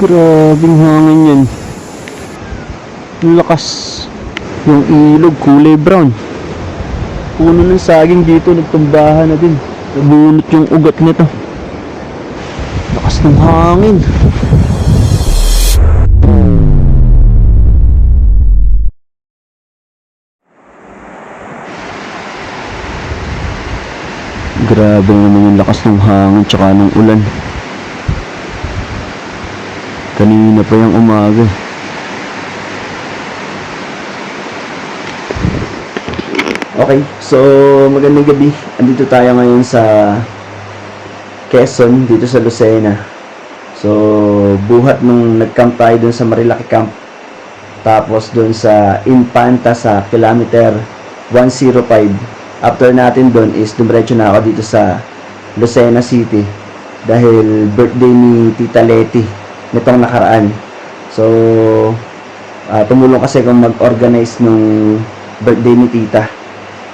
Grabing hangin yan. Lakas. Yung ilog, kulay brown. Puno ng saging dito, nagtumbahan na din. Nabunot yung ugat nito. Lakas ng hangin. Grabe naman yung lakas ng hangin tsaka ng ulan. Kanina pa yung umaga. Okay, so magandang gabi. Andito tayo ngayon sa Quezon, dito sa Lucena. So, buhat nung nag-camp tayo dun sa Marilaki Camp. Tapos dun sa Infanta sa kilometer 105. After natin dun is dumiretso na ako dito sa Lucena City. Dahil birthday ni Tita Leti nitong nakaraan. So, ah, tumulong kasi kung mag-organize nung birthday ni Tita.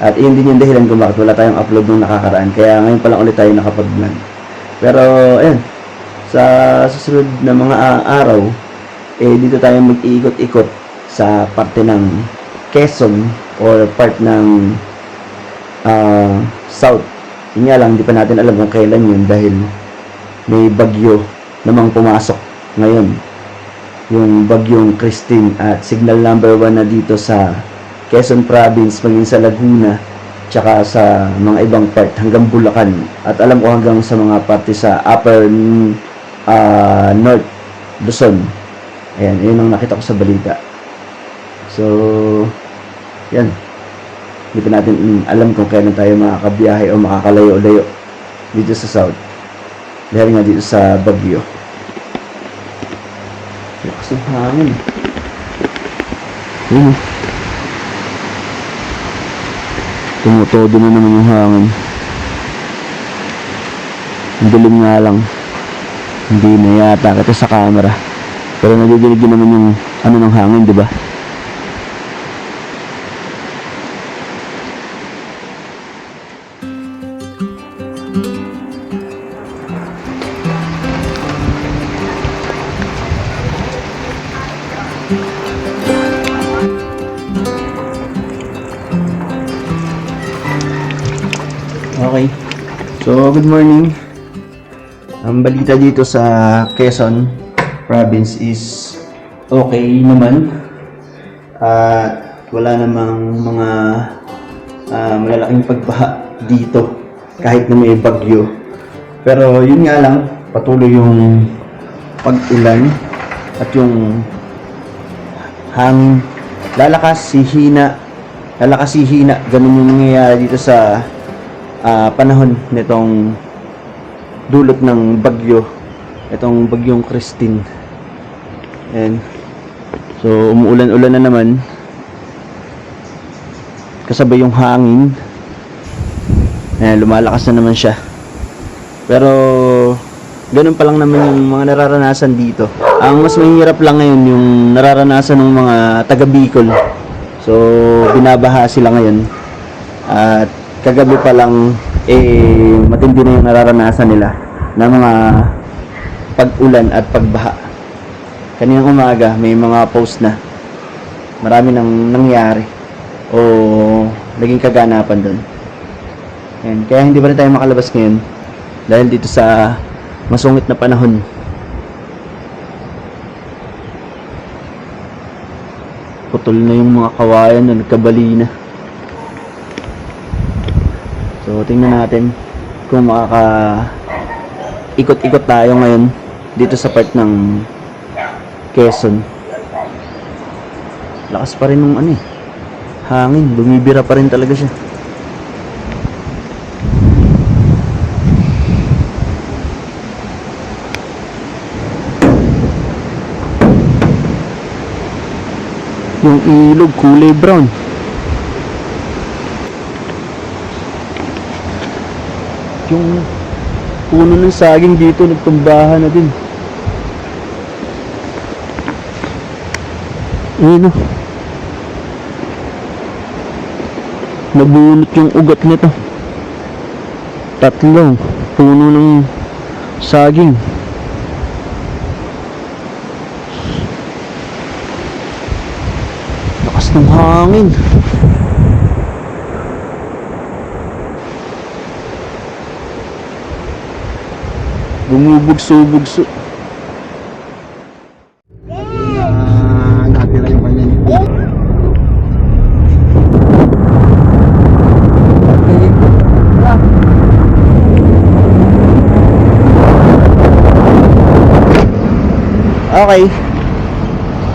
At yun din yung dahilan kung bakit wala tayong upload nung nakakaraan. Kaya ngayon pa lang ulit tayo nakapag-vlog. Pero, ayun, sa susunod na mga araw, eh, dito tayo mag-iikot-ikot sa parte ng Quezon or part ng ah, South. Yun nga lang, hindi pa natin alam kung kailan yun dahil may bagyo namang pumasok ngayon. Yung bagyong Christine at signal number 1 na dito sa Quezon Province, maging sa Laguna, tsaka sa mga ibang part hanggang Bulacan. At alam ko hanggang sa mga parte sa upper ah, North Luzon. Ayan, yun ang nakita ko sa balita. So, yan. Hindi pa natin mm, alam kung kailan tayo makakabiyahe o makakalayo-layo dito sa South. Dahil nga dito sa Baguio. Ng hangin. Yun. oh. Tumutodo na naman yung hangin. Ang dilim nga lang. Hindi na yata kita sa camera. Pero nadidinig din naman yung ano ng hangin, di ba? Good morning. Ang balita dito sa Quezon province is okay naman. At wala namang mga ah, malalaking pagbaha dito kahit na may bagyo. Pero yun nga lang, patuloy yung pag-ulan at yung hangin lalakas hihina lalakas hihina ganun yung nangyayari dito sa ah, panahon nitong dulot ng bagyo itong bagyong Christine. And so umuulan-ulan na naman. Kasabay yung hangin. Ayan, lumalakas na naman siya. Pero ganun pa lang naman yung mga nararanasan dito. Ang mas mahirap lang ngayon yung nararanasan ng mga taga Bicol so binabaha sila ngayon. At kagabi pa lang eh matindi na yung nararanasan nila na mga pag-ulan at pagbaha. Kaninang umaga may mga post na marami nang nangyari o naging kaganapan doon. Yan. Kaya hindi pa rin tayo makalabas ngayon dahil dito sa masungit na panahon. Putol na yung mga kawayan na nagkabali na. Tingnan natin kung makaka ikot-ikot tayo ngayon dito sa part ng Quezon. Lakas pa rin ng ano eh. Hangin, bumibira pa rin talaga siya. Yung ilog kulay brown. yung puno ng saging dito nagtumbahan na din. Ayun o nabunot yung ugat nito. Tatlong puno ng saging. Lakas ng hangin. Bumubugso-bugso. Ah, natira yung kanya. Okay.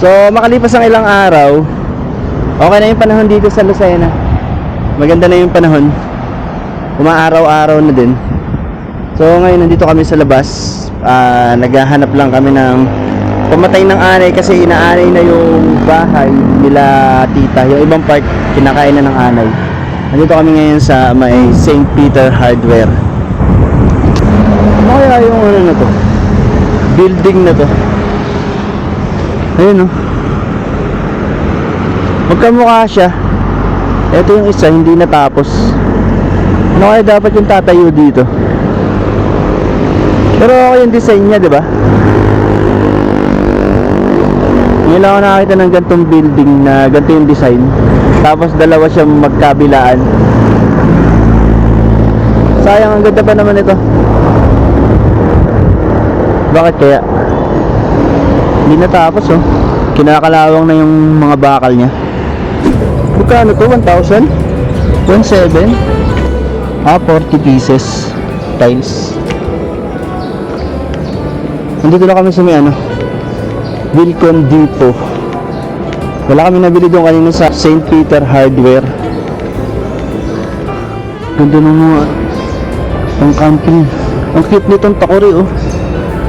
So, makalipas ang ilang araw, okay na yung panahon dito sa Lucena. Maganda na yung panahon. Umaaraw-araw na din. So, ngayon nandito kami sa labas. Ah, naghahanap lang kami ng pamatay ng anay kasi inaanay na yung bahay nila tita. Yung ibang part, kinakain na ng anay. Nandito kami ngayon sa may St. Peter Hardware. Ano kaya yung ano na to? Building na to. Ayun oh. Magkamukha siya. Ito yung isa, hindi natapos. Ano kaya dapat yung tatayo dito? Pero okay yung design niya, di ba? Ngayon ako nakakita ng gantong building na ganito yung design. Tapos dalawa siyang magkabilaan. Sayang, ang ganda pa naman ito. Bakit kaya? Hindi natapos oh. Kinakalawang na yung mga bakal niya. Magkano to? 1,000? 1,700? Ah, 40 pieces. Tiles. Nandito na kami sa may ano. Wilcon Depot. Wala kami nabili doon kanina sa St. Peter Hardware. Ganda ng mga pang camping. Ang cute nitong takori oh.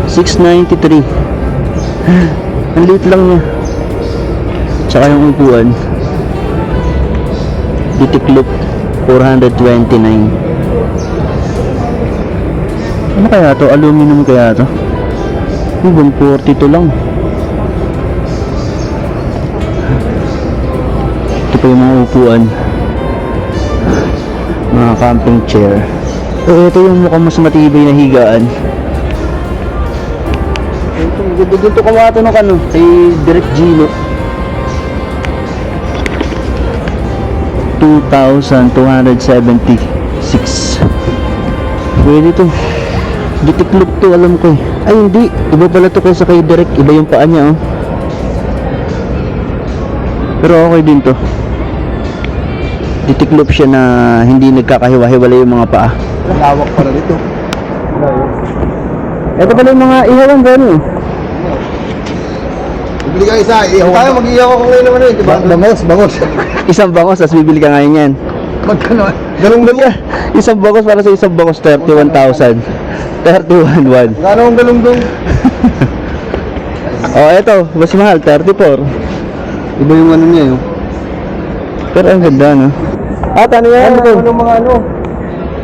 693. Ang liit lang niya. Tsaka yung upuan. Ditiklop 429. Ano kaya to? Aluminum kaya to? Yung 140 to lang. Ito pa yung mga upuan. Mga camping chair. Eh, ito yung mukhang mas matibay na higaan. Ito, dito kumato ng ano, kay Direk Gino. 2,276. Pwede to. Ditiklop to, alam ko eh. Ay, hindi. Iba pala to kaysa kay Direk. Iba yung paa niya, oh. Pero okay din to. Ditiklop siya na hindi nagkakahiwa-hiwalay yung mga paa. Lawak pala dito. Ito pala yung mga ihawan gano eh. Bibili ka isa, ihaw tayo, mag-ihaw ako ngayon naman eh, di ba? Bangos, bangos. Isang bangos, tapos bibili ka ngayon yan. Magkano? Ganun ba niya? Isang bangos para sa isang bangos, 31,000. 31,100. Gano'n ang galong dong? Oh, eto, mas mahal, 34. Iba yung ano niya yun. Pero ang ganda, no? At ano yan? Ano to? Ano mga ano?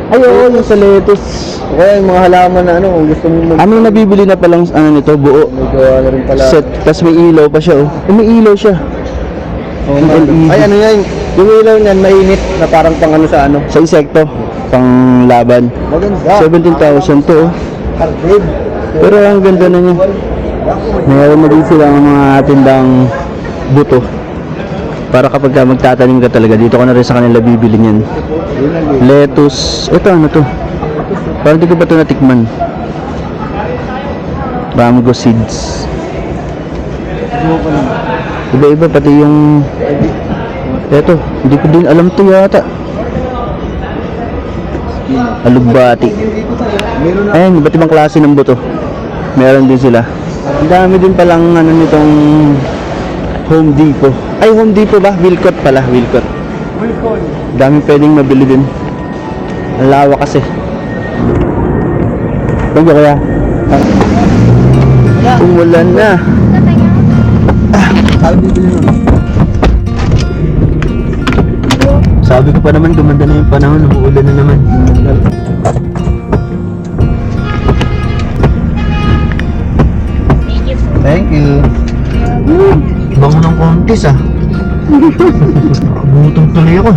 Ay, oo, yung sa lettuce. O kaya yung mga halaman na ano, kung gusto mo mag... Ano yung nabibili na palang, ano nito, buo. Medyo ano rin pala. Set, tapos may ilaw pa siya, oh. Eh, may ilaw siya. LED. Ay, ano yan? Yung ilaw niyan, mainit na parang pang ano sa ano. Sa insekto, pang laban. Maganda. 17,000 to, oh. Arcade. Pero ang ganda na niya. Mayroon na din silang mga tindang buto. Para kapag ka magtatanim ka talaga, dito ka na rin sa kanila bibili niyan. Lettuce. Ito ano to? Parang di ko ba ito natikman? Ramgo seeds. Iba-iba pati yung... Ito, hindi ko din alam to yata. Alugbati. Ayan, iba't ibang klase ng buto. Meron din sila. Ang dami din palang ano nitong Home Depot. Ay, Home Depot ba? Wilcott pala, Wilcott. Wilcon. Dami pwedeng mabili din. Ang lawak kasi. Thank you, kuya. Ah. Umulan na. Sabi bibili nun. Sabi ko pa naman, gumanda na yung panahon, umuulan na naman. Thank you. Bango ng kontis ah. Gutom tuloy ako.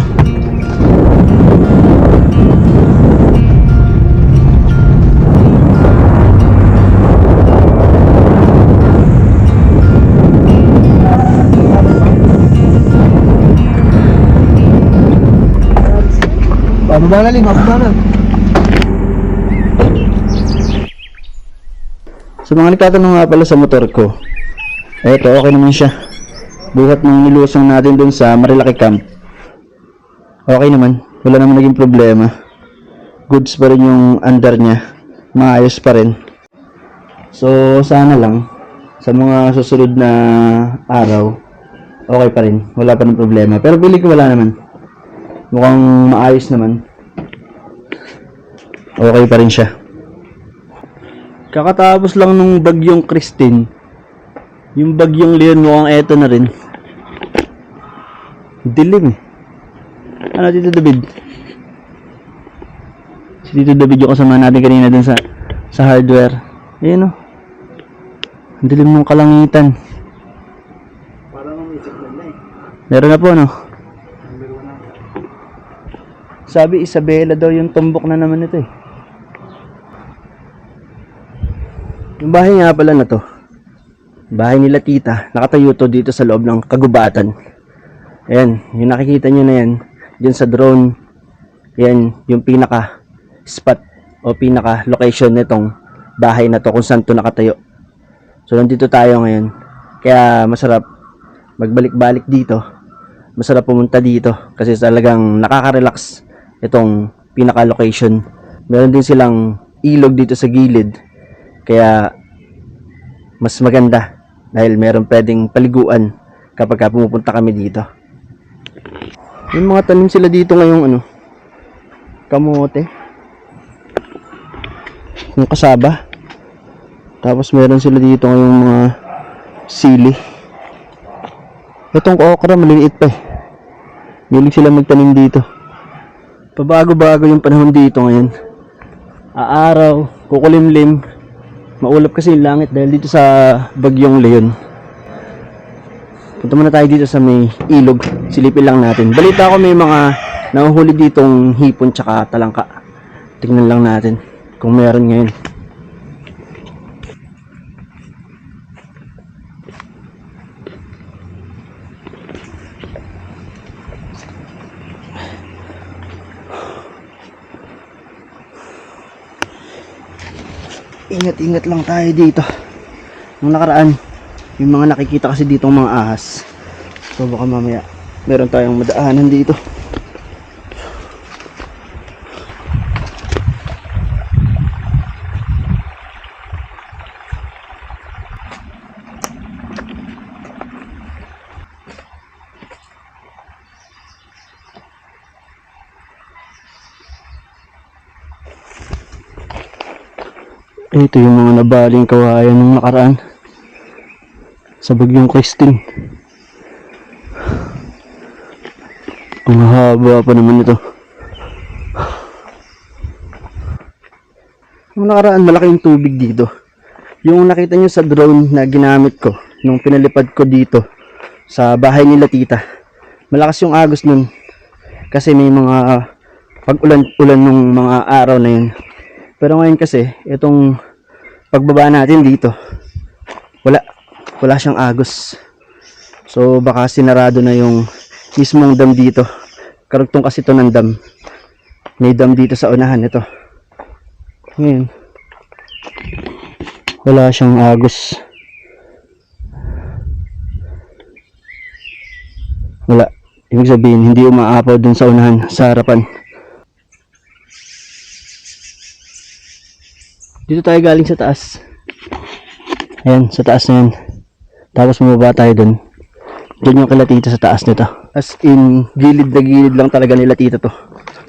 Bababa na, Lim. Bababa na. Sa mga nagtatanong nga pala sa motor ko, eto okay naman siya. Buhat ng nilusong natin dun sa Marilaki Camp. Okay naman, wala naman naging problema. Goods pa rin yung under niya. Maayos pa rin. So, sana lang, sa mga susunod na araw, okay pa rin. Wala pa rin problema. Pero pili ko wala naman. Mukhang maayos naman. Okay pa rin siya. Kakatapos lang nung bagyong Christine. Yung bagyong Leon mukhang eto na rin. Dilim eh. Ano Tito David? Si Tito David yung kasama natin kanina dun sa sa hardware. Ayun oh. Ang dilim ng kalangitan. Meron na po no? Sabi Isabela daw yung tumbok na naman ito eh. Yung bahay nga pala na to, bahay nila tita, nakatayo to dito sa loob ng kagubatan. Ayan, yung nakikita nyo na yan, dyan sa drone, yan, yung pinaka spot o pinaka location nitong bahay na to kung saan to nakatayo. So, nandito tayo ngayon. Kaya masarap magbalik-balik dito. Masarap pumunta dito kasi talagang nakaka-relax itong pinaka location. Meron din silang ilog dito sa gilid kaya mas maganda dahil meron pwedeng paliguan kapag ka pumupunta kami dito. Yung mga tanim sila dito ngayong ano, kamote. Yung kasaba. Tapos meron sila dito ngayong mga sili. Itong okra maliliit pa eh. Hilig sila magtanim dito. Pabago-bago yung panahon dito ngayon. Aaraw, kukulimlim, Maulap kasi yung langit dahil dito sa bagyong Leon. Punta muna tayo dito sa may ilog. Silipin lang natin. Balita ko may mga nahuhuli ditong hipon tsaka talangka. Tingnan lang natin kung meron ngayon. Ingat-ingat lang tayo dito. Nung nakaraan, yung mga nakikita kasi dito mga ahas. So baka mamaya meron tayong madaanan dito. Ito yung mga nabaling kawayan nung nakaraan. Sa bagyong Christine. Ang haba pa naman ito. Nung nakaraan, malaki yung tubig dito. Yung nakita nyo sa drone na ginamit ko, nung pinalipad ko dito, sa bahay nila tita. Malakas yung agos nun. Kasi may mga pag-ulan-ulan nung mga araw na yun. Pero ngayon kasi, itong pagbaba natin dito, wala, wala siyang agos. So baka sinarado na yung mismong dam dito. Karugtong kasi to ng dam. May dam dito sa unahan ito. Ngayon, wala siyang agos. Wala. Ibig sabihin, hindi umaapaw dun sa unahan, sa harapan. Dito tayo galing sa taas. Ayan, sa taas na yan. Tapos bumaba tayo dun. Dun yung kila tita sa taas nito. As in, gilid na gilid lang talaga nila tita to.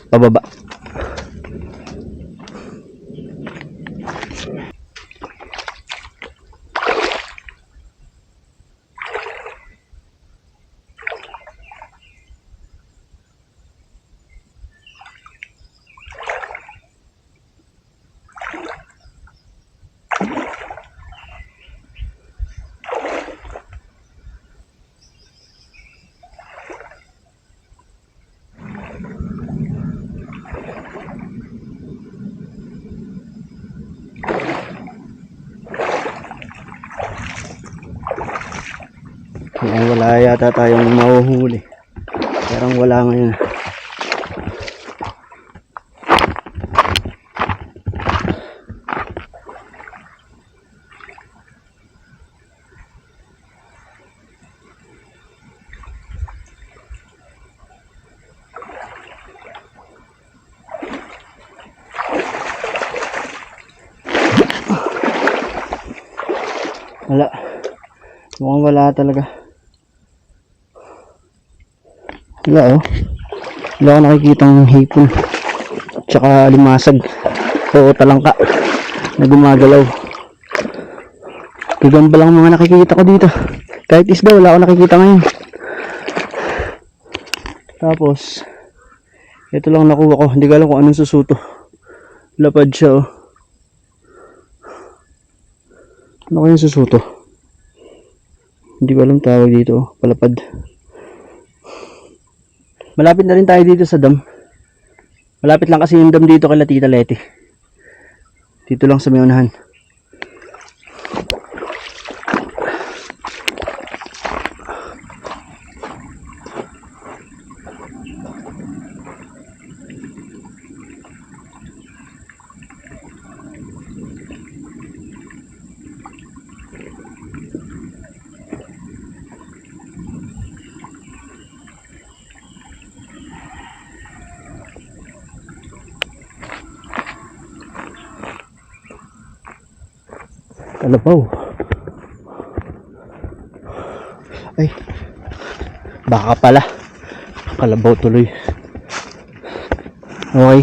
Pababa. Ayan, wala yata tayong mahuhuli. Parang wala ngayon. Wala. Mukhang wala talaga. Wala oh. Wala ako nakikitang hipon. Tsaka limasag. O talangka. Na gumagalaw. Gagamba lang ang mga nakikita ko dito. Kahit isda, wala ako nakikita ngayon. Tapos, ito lang nakuha ko. Hindi ko alam kung anong susuto. Lapad siya oh. Ano kaya susuto? Hindi ko alam tawag dito. oh. Palapad. Malapit na rin tayo dito sa dam. Malapit lang kasi yung dam dito kay Tita Leti. Dito lang sa may unahan. Kalabaw. Ay. Baka pala. Kalabaw tuloy. Okay.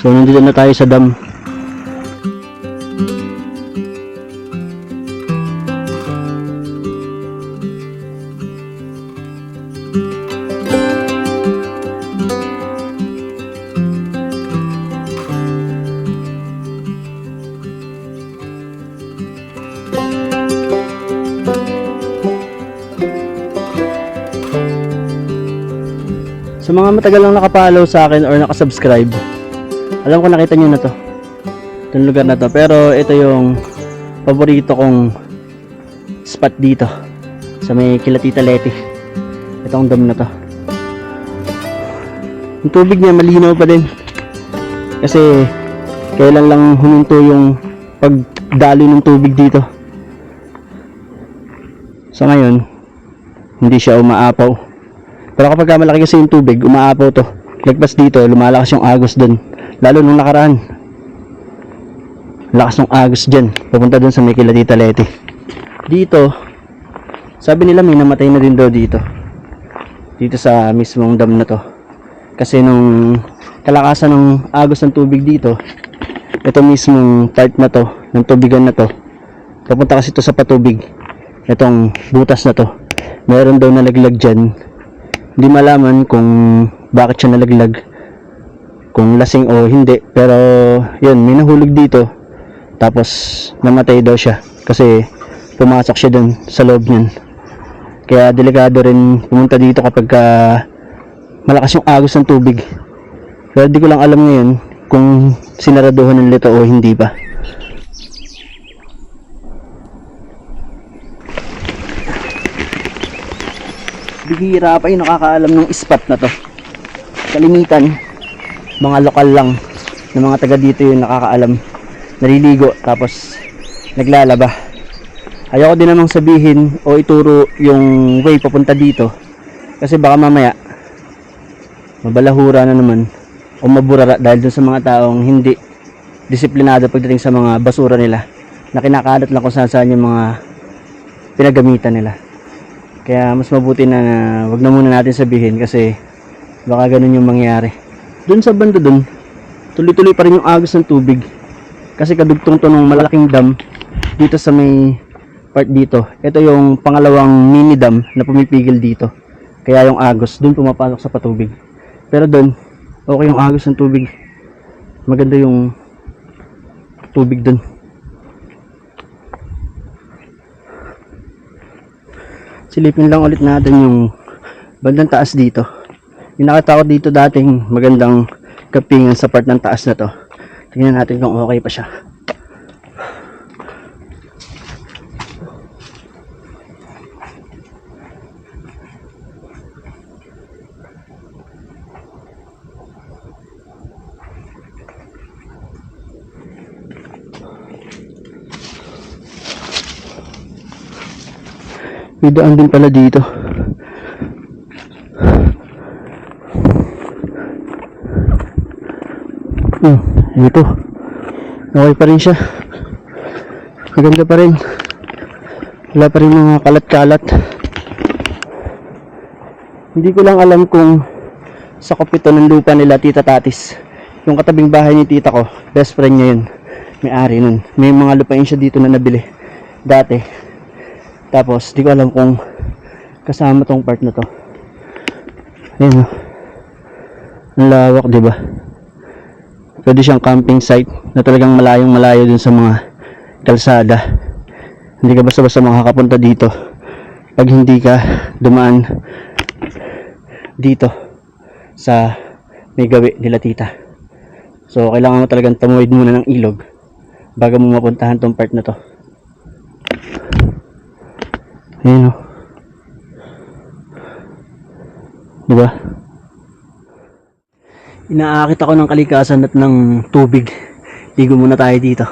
So, nandito na tayo sa dam. Sa mga matagal lang nakapollow sa akin or nakasubscribe, alam ko nakita nyo na to. Itong lugar na to. Pero ito yung paborito kong spot dito. Sa may Kilatita Leti. Itong dam na to. Yung tubig niya malinaw pa din. Kasi kailan lang huminto yung pagdaloy ng tubig dito. Sa ngayon, hindi siya umaapaw. Pero kapag ka malaki kasi yung tubig, umaapaw to. Lagpas dito, lumalakas yung agos dun. Lalo nung nakaraan. Lakas ng agos dyan. Pupunta dun sa may Kilatita Leti. Dito, sabi nila may namatay na din daw dito. Dito sa mismong dam na to. Kasi nung kalakasan ng agos ng tubig dito, ito mismong part na to, ng tubigan na to, papunta kasi to sa patubig. Itong butas na to. Meron daw nalaglag dyan hindi malaman kung bakit siya nalaglag kung lasing o hindi. Pero yun may nahulog dito. Tapos namatay daw siya kasi pumasok siya dun sa loob niyan. Kaya delikado rin pumunta dito kapag ka malakas yung agos ng tubig. Pero di ko lang alam ngayon kung sinaraduhan ng lito o hindi pa bihira pa yung nakakaalam ng spot na to. Kalimitan, mga lokal lang na mga taga dito yung nakakaalam. Naliligo tapos naglalaba. Ayoko din namang sabihin o ituro yung way papunta dito kasi baka mamaya mabalahura na naman o maburara dahil dun sa mga taong hindi disiplinado pagdating sa mga basura nila na kinakalat lang kung saan saan yung mga pinagamitan nila. Kaya mas mabuti na, wag na muna natin sabihin kasi baka ganun yung mangyari. Doon sa banda doon, tuloy-tuloy pa rin yung agos ng tubig. Kasi kadugtong to ng malaking dam dito sa may part dito. Ito yung pangalawang mini dam na pumipigil dito. Kaya yung agos doon pumapasok sa patubig. Pero doon, okay yung agos ng tubig. Maganda yung tubig doon. Silipin lang ulit natin yung bandang taas dito. Yung nakita dito dating magandang kapingan sa part ng taas na to. Tingnan natin kung okay pa siya. May daan din pala dito. Hmm, ito. Okay pa rin siya. Maganda pa rin. Wala pa rin mga kalat-kalat. Hindi ko lang alam kung sa kopito ng lupa nila Tita Tatis. Yung katabing bahay ni tita ko, best friend niya yun. May-ari nun. May mga lupain siya dito na nabili. Dati. Tapos, di ko alam kung kasama tong part na to. Ayun o. Ang lawak, ba? Pwede siyang camping site na talagang malayong malayo dun sa mga kalsada. Hindi ka basta-basta makakapunta dito pag hindi ka dumaan dito sa may gawi nila tita. So, kailangan mo talagang tumuwid muna ng ilog bago mo mapuntahan tong part na to. Ayun o. Diba? Inaakit ako ng kalikasan at ng tubig. Ligo muna tayo dito.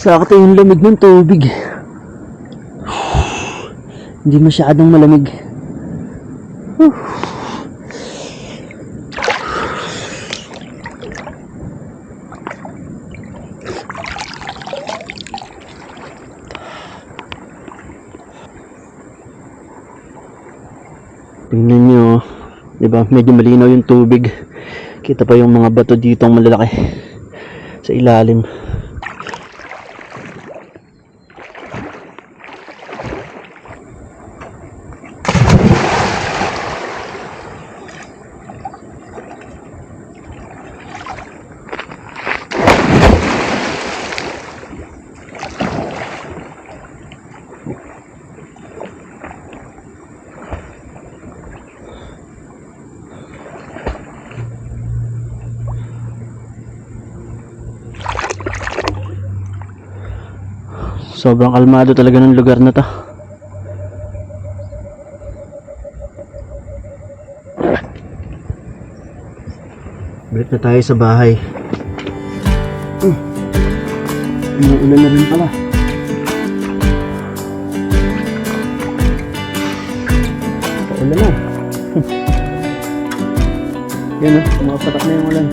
Sakto yung lamig ng tubig. Hindi masyadong malamig. Tingnan nyo, di? Medyo malinaw yung tubig. Kita pa yung mga bato dito ang malalaki sa ilalim. Sobrang kalmado talaga ng lugar na to. Balik na tayo sa bahay. Hmm. Umuulan na rin pala. Paulan na. Hmm. Yan o, oh, sumasatak na yung ulan.